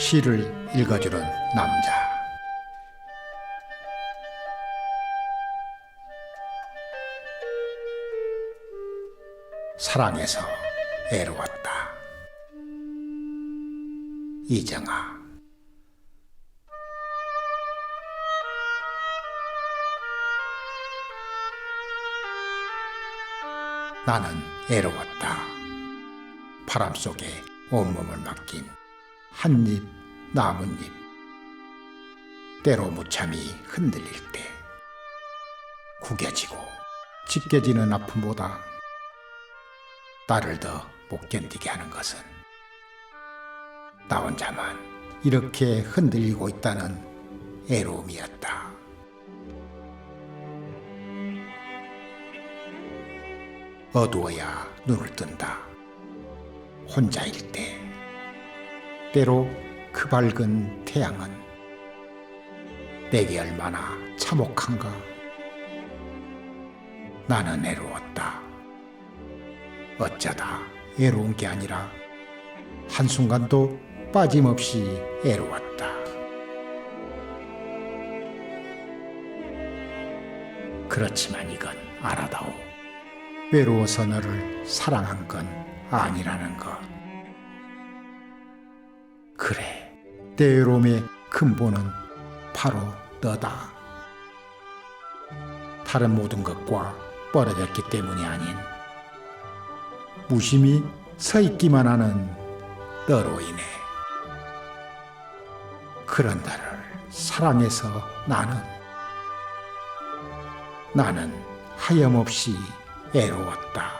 시를 읽어주는 남자. 사랑해서 애로웠다. 이정아. 나는 애로웠다. 바람 속에 온몸을 맡긴 한입 나뭇잎. 때로 무참히 흔들릴 때 구겨지고 찢겨지는 아픔보다 나를 더못 견디게 하는 것은 나 혼자만 이렇게 흔들리고 있다는 애로움이었다. 어두워야 눈을 뜬다. 혼자일 때. 때로 그 밝은 태양은 내게 얼마나 참혹한가. 나는 애로웠다. 어쩌다 애로운 게 아니라 한순간도 빠짐없이 애로웠다. 그렇지만 이건 알아다오. 외로워서 너를 사랑한 건 아니라는 것. 그래, 내 외로움의 근본은 바로 너다. 다른 모든 것과 뻘어졌기 때문이 아닌 무심히 서 있기만 하는 너로 인해 그런 나를 사랑해서 나는 나는 하염없이 애로웠다.